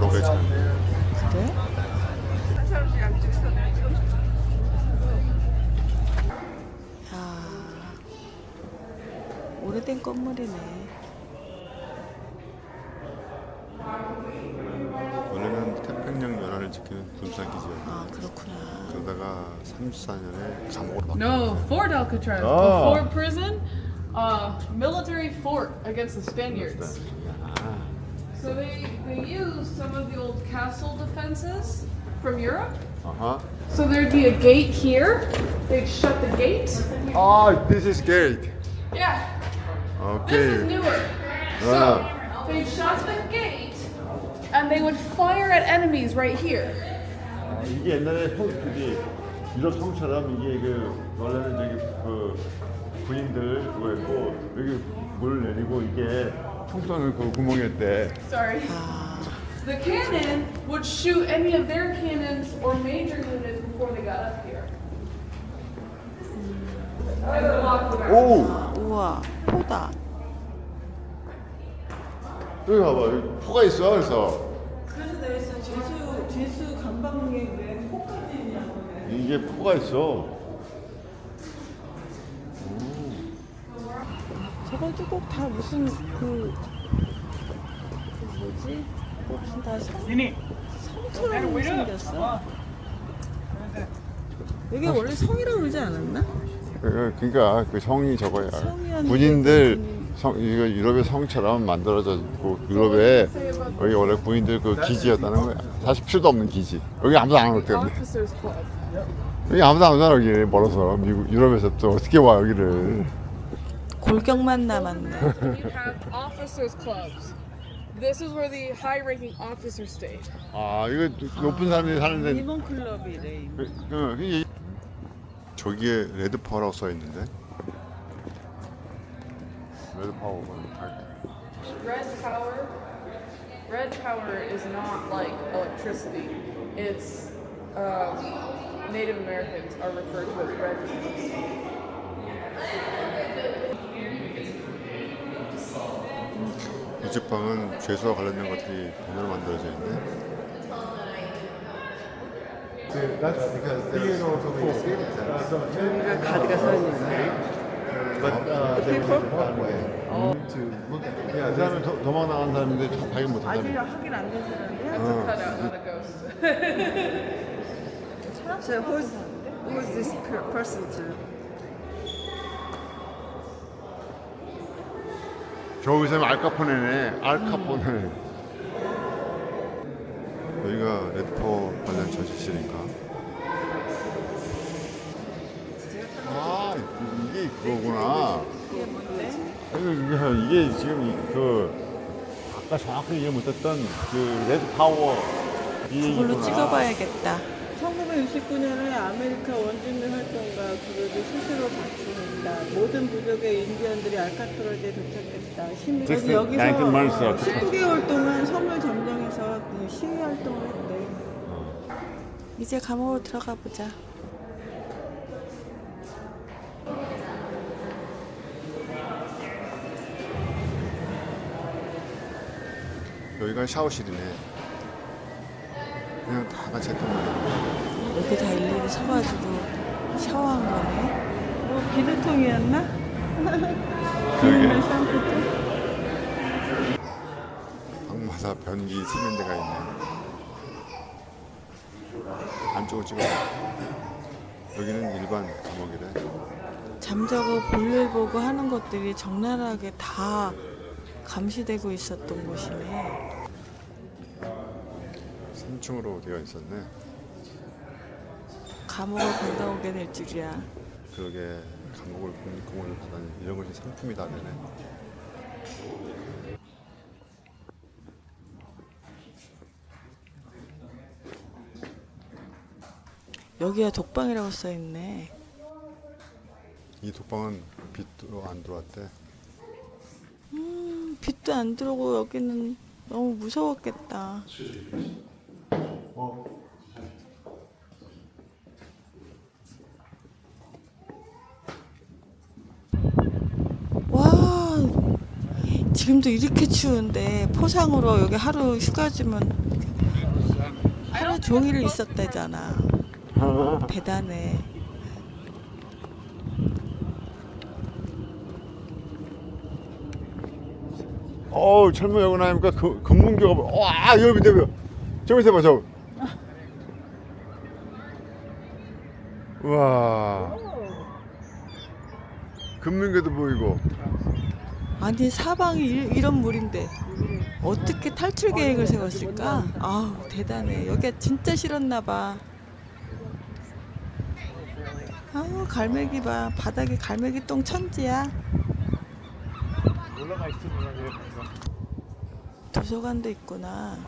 건물인데? 야, 오래된 건물이네. 원래는 태평양 연안을 지키는 군사기지였는데 아, 그렇구나. 그러다가 34년에 감옥으로 막 No, Fort Alcatraz. Oh. Before prison, uh, military fort against the Spaniards. So they, they used some of the old castle defenses from Europe. 아하. So there'd be a gate here. They'd shut the gate. 아, this is gate. Yeah, this is 오케이. newer. So they'd shut the gate and they would fire at enemies right here. 이게 옛날에 성 저기 유럽 성처럼 이게 그 원래는 저기 그 군인들 그거였고 여기 물 내리고 이게 총선을 그 구멍이었대. Sorry. The cannon would shoot any of their cannons or major units before they got up here. And the ground. 오, 우와, 포다. 여기 봐봐, 여기 포가 있어. 그래서 그래서 내가 있어 죄수 죄수 감방에 왜 코까지 있냐고 이게 포가 있어. 저것도 꼭 다 무슨 그, 그 뭐지? 꼭 무슨 다 성, 성처럼 생겼어. 여기 원래 성이라고 그러지 않았나? 그- 그러니까 그 성이 저거야. 성이었는데 군인들 군인. 성 이거 유럽의 성처럼 만들어져 있고 유럽에 여기 원래 군인들 그 기지였다는 거야. 사실 필요도 없는 기지. 여기 아무도 안올 텐데. Officers Club. 여기 아무도 안 오잖아 여기 멀어서 미국 유럽에서 또 어떻게 와 여기를. 골격만 남았네. You have officers clubs. This is where the high-ranking officers stayed. 아 이거 높은 사람들이 사는데. 일본 클럽이래 그, 그, 이- 저기에 레드 파워라고 써 있는데. 레드 파워. Red power. Red power is not like electricity. It's um, Native Americans are referred to as red people. 이 집방은 죄수와 관련된 것들이 돈으로 만들어져 있네. 여기가 가드가 서 있는 그 사람은 도- 도망 나간 사람인데 발견 못 아직. 확인 안된 ghost. So who's who's this per- person to? 저기 있으면 알카포네네. 알카포네. 여기가 레드포 관련 전시실인가? 아 이게 그거구나. 이게 뭔데? 이게, 이게 지금 이- 그 아까 정확히 이해 못했던 그 레드 파워 이 그걸로 얘기구나. 찍어봐야겠다. 1969년에 아메리카 원주민 활동가 그룹이 스스로 작성했다. 모든 부족의 인디언들이 알카트라즈에 도착했다. 시민 Sixteen- 여기서 어, ago. 19개월 동안 섬을 점령해서 그 시위 활동을 했대. 이제 감옥으로 들어가 보자. 여기가 샤워실이네. 그냥 다 같이 했던 거야. 여기 다 일일이 서가지고 샤워한 거네. 뭐 비누통이었나? 그러게. 샴푸통? 방마다 변기 세면대가 있네. 안쪽을 찍어. 여기는 일반 감옥이래. 잠자고 볼일 보고 하는 것들이 적나라하게 다 감시되고 있었던 곳이네. 3층으로 되어 있었네. 감옥을 갔다 오게 될 줄이야. 그러게 감옥을 국립공원을 가다니 이런 것이 상품이 다 되네. 여기가 독방이라고 써 있네. 이 독방은 빛도 안 들어왔대. 음, 빛도 안 들어오고 여기는 너무 무서웠겠다. 와, 지금도 이렇게 추운데 포상으로 여기 하루 휴가 주면 하루 종일 있었다잖아. 대단해. 어우 철모 여고 나니까 그, 금문교가 봐. 와 여기 밑에 봐. 저 밑에 봐 저. 우와. 금문교도 보이고. 아니 사방이 이- 이 런 물인데 어떻게 탈출 계획을 세웠을까? 아우 대단해. 여기가 진짜 싫었나 봐. 아우 갈매기 봐. 바닥에 갈매기 똥 천지야. 도서관도 있구나.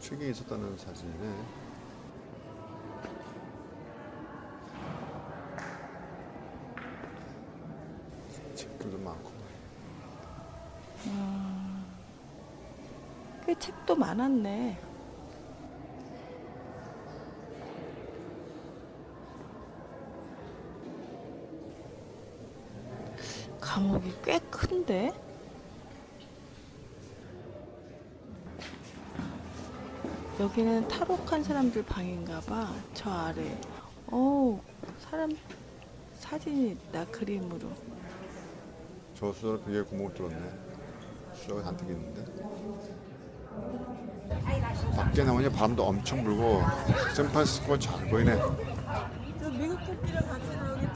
책이 있었다는 사진이네. 책들도 많고. 꽤 책도 많았네. 감옥이 꽤 큰데? 여기는 탈옥한 사람들 방인가 봐. 저 아래. 오, 사람 사진이 있다. 그림으로. 저 수저 그게 구멍 뚫었네. 수저가 잔뜩 있는데. 밖에 나오니 바람도 엄청 불고 샌프란시스코가 잘 보이네. 저 미국 토끼랑 같이 나오게